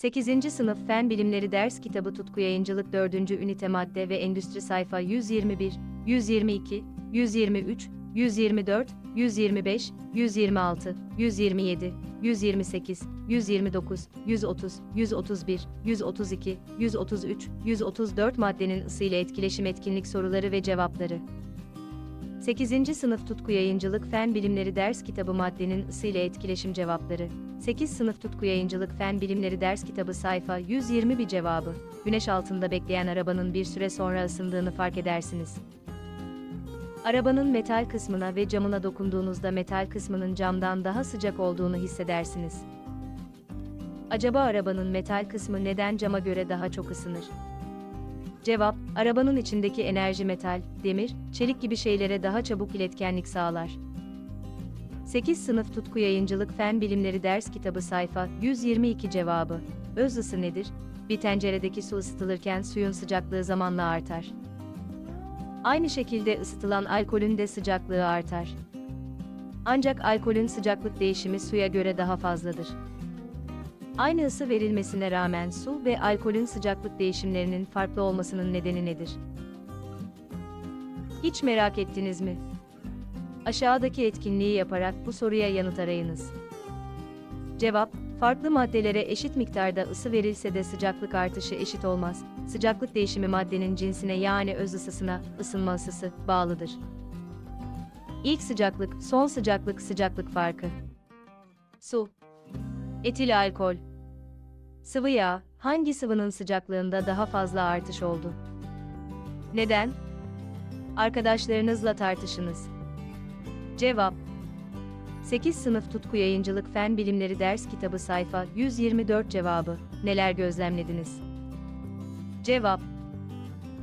8. Sınıf Fen Bilimleri Ders Kitabı Tutku Yayıncılık 4. Ünite Madde ve Endüstri Sayfa 121, 122, 123, 124, 125, 126, 127, 128, 129, 130, 131, 132, 133, 134 maddenin ısı ile etkileşim etkinlik soruları ve cevapları. 8. Sınıf Tutku Yayıncılık Fen Bilimleri Ders Kitabı Maddenin ısı ile etkileşim cevapları. 8 Sınıf Tutku Yayıncılık Fen Bilimleri Ders Kitabı sayfa 120 bir cevabı. Güneş altında bekleyen arabanın bir süre sonra ısındığını fark edersiniz. Arabanın metal kısmına ve camına dokunduğunuzda metal kısmının camdan daha sıcak olduğunu hissedersiniz. Acaba arabanın metal kısmı neden cama göre daha çok ısınır? Cevap, arabanın içindeki enerji metal, demir, çelik gibi şeylere daha çabuk iletkenlik sağlar. 8 Sınıf Tutku Yayıncılık Fen Bilimleri Ders Kitabı sayfa 122 cevabı. Öz ısı nedir? Bir tenceredeki su ısıtılırken suyun sıcaklığı zamanla artar. Aynı şekilde ısıtılan alkolün de sıcaklığı artar. Ancak alkolün sıcaklık değişimi suya göre daha fazladır. Aynı ısı verilmesine rağmen su ve alkolün sıcaklık değişimlerinin farklı olmasının nedeni nedir? Hiç merak ettiniz mi? Aşağıdaki etkinliği yaparak bu soruya yanıt arayınız. Cevap, farklı maddelere eşit miktarda ısı verilse de sıcaklık artışı eşit olmaz. Sıcaklık değişimi maddenin cinsine yani öz ısısına, ısınma ısısı, bağlıdır. İlk sıcaklık, son sıcaklık, sıcaklık farkı. Su. Etil alkol. Sıvı yağ, hangi sıvının sıcaklığında daha fazla artış oldu? Neden? Arkadaşlarınızla tartışınız. Cevap 8 Sınıf Tutku Yayıncılık Fen Bilimleri Ders Kitabı sayfa 124 cevabı. Neler gözlemlediniz? Cevap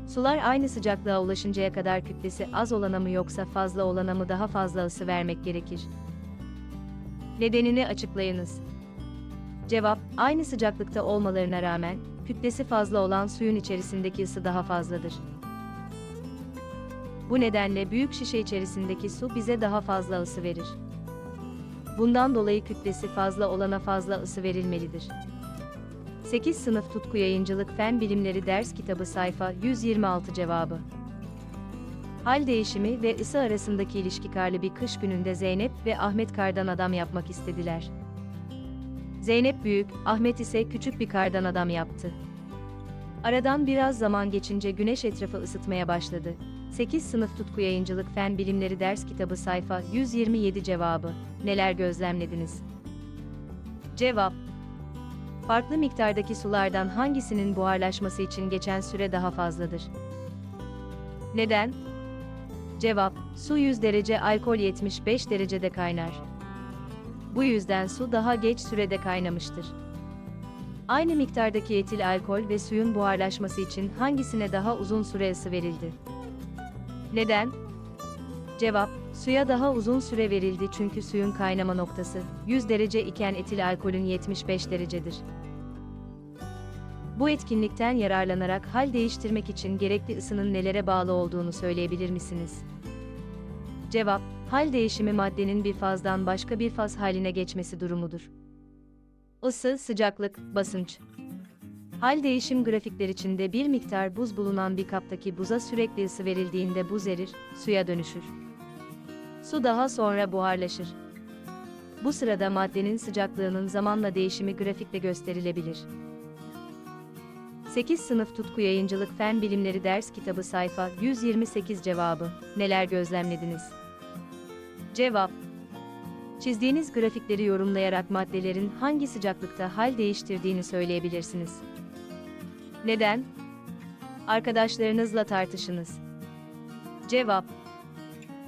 Sular aynı sıcaklığa ulaşıncaya kadar kütlesi az olana mı yoksa fazla olana mı daha fazla ısı vermek gerekir? Nedenini açıklayınız. Cevap, aynı sıcaklıkta olmalarına rağmen, kütlesi fazla olan suyun içerisindeki ısı daha fazladır. Bu nedenle büyük şişe içerisindeki su bize daha fazla ısı verir. Bundan dolayı kütlesi fazla olana fazla ısı verilmelidir. 8 Sınıf Tutku Yayıncılık Fen Bilimleri Ders Kitabı sayfa 126 cevabı. Hal değişimi ve ısı arasındaki ilişki karlı bir kış gününde Zeynep ve Ahmet kardan adam yapmak istediler. Zeynep büyük, Ahmet ise küçük bir kardan adam yaptı. Aradan biraz zaman geçince güneş etrafı ısıtmaya başladı. 8 Sınıf Tutku Yayıncılık Fen Bilimleri Ders Kitabı sayfa 127 cevabı. Neler gözlemlediniz? Cevap Farklı miktardaki sulardan hangisinin buharlaşması için geçen süre daha fazladır? Neden? Cevap, su 100 derece alkol 75 derecede kaynar. Bu yüzden su daha geç sürede kaynamıştır. Aynı miktardaki etil alkol ve suyun buharlaşması için hangisine daha uzun süre ısı verildi? Neden? Cevap, suya daha uzun süre verildi çünkü suyun kaynama noktası 100 derece iken etil alkolün 75 derecedir. Bu etkinlikten yararlanarak hal değiştirmek için gerekli ısının nelere bağlı olduğunu söyleyebilir misiniz? Cevap, hal değişimi maddenin bir fazdan başka bir faz haline geçmesi durumudur. Isı, sıcaklık, basınç. Hal değişim grafikler içinde bir miktar buz bulunan bir kaptaki buza sürekli ısı verildiğinde buz erir, suya dönüşür. Su daha sonra buharlaşır. Bu sırada maddenin sıcaklığının zamanla değişimi grafikte gösterilebilir. 8 Sınıf Tutku Yayıncılık Fen Bilimleri Ders Kitabı sayfa 128 cevabı. Neler gözlemlediniz? Cevap Çizdiğiniz grafikleri yorumlayarak maddelerin hangi sıcaklıkta hal değiştirdiğini söyleyebilirsiniz. Neden? Arkadaşlarınızla tartışınız. Cevap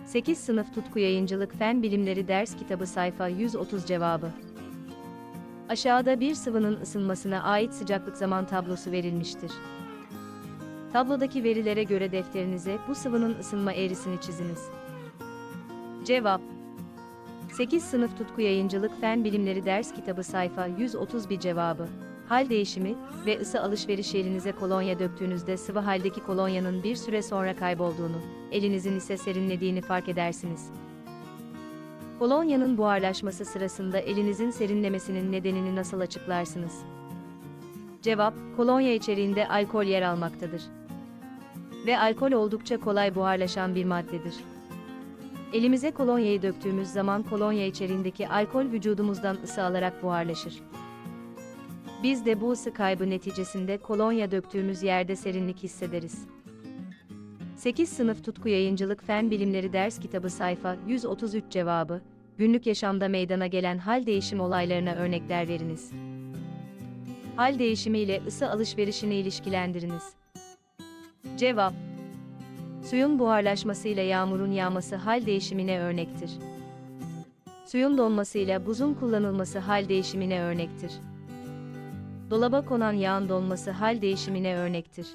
8 Sınıf Tutku Yayıncılık Fen Bilimleri Ders Kitabı sayfa 130 cevabı. Aşağıda bir sıvının ısınmasına ait sıcaklık zaman tablosu verilmiştir. Tablodaki verilere göre defterinize bu sıvının ısınma eğrisini çiziniz. Cevap 8 Sınıf Tutku Yayıncılık Fen Bilimleri Ders Kitabı sayfa 131 cevabı. Hal değişimi ve ısı alışveriş elinize kolonya döktüğünüzde sıvı haldeki kolonyanın bir süre sonra kaybolduğunu, elinizin ise serinlediğini fark edersiniz. Kolonyanın buharlaşması sırasında elinizin serinlemesinin nedenini nasıl açıklarsınız? Cevap, kolonya içeriğinde alkol yer almaktadır. Ve alkol oldukça kolay buharlaşan bir maddedir. Elimize kolonyayı döktüğümüz zaman kolonya içeriğindeki alkol vücudumuzdan ısı alarak buharlaşır. Biz de bu ısı kaybı neticesinde kolonya döktüğümüz yerde serinlik hissederiz. 8 sınıf tutku yayıncılık fen bilimleri ders kitabı sayfa 133 cevabı, günlük yaşamda meydana gelen hal değişim olaylarına örnekler veriniz. Hal değişimi ile ısı alışverişini ilişkilendiriniz. Cevap Suyun buharlaşmasıyla yağmurun yağması hal değişimine örnektir. Suyun donmasıyla buzun kullanılması hal değişimine örnektir. Dolaba konan yağın donması hal değişimine örnektir.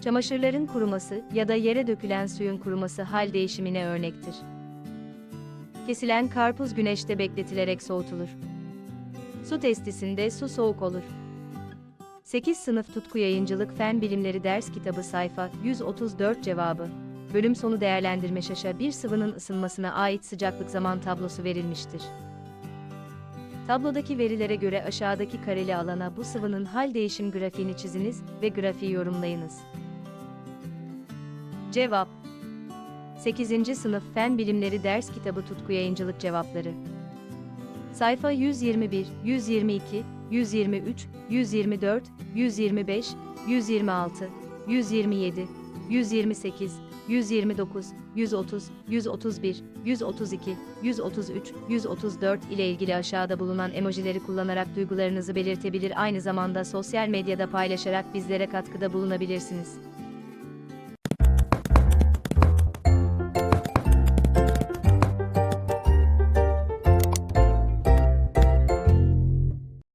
Çamaşırların kuruması ya da yere dökülen suyun kuruması hal değişimine örnektir. Kesilen karpuz güneşte bekletilerek soğutulur. Su testisinde su soğuk olur. 8 sınıf tutku yayıncılık fen bilimleri ders kitabı sayfa 134 cevabı. Bölüm sonu değerlendirme şaşa bir sıvının ısınmasına ait sıcaklık zaman tablosu verilmiştir. Tablodaki verilere göre aşağıdaki kareli alana bu sıvının hal değişim grafiğini çiziniz ve grafiği yorumlayınız. Cevap 8. sınıf fen bilimleri ders kitabı tutku yayıncılık cevapları. Sayfa 121, 122, 123, 124, 125, 126, 127, 128, 129, 130, 131, 132, 133, 134 ile ilgili aşağıda bulunan emojileri kullanarak duygularınızı belirtebilir aynı zamanda sosyal medyada paylaşarak bizlere katkıda bulunabilirsiniz.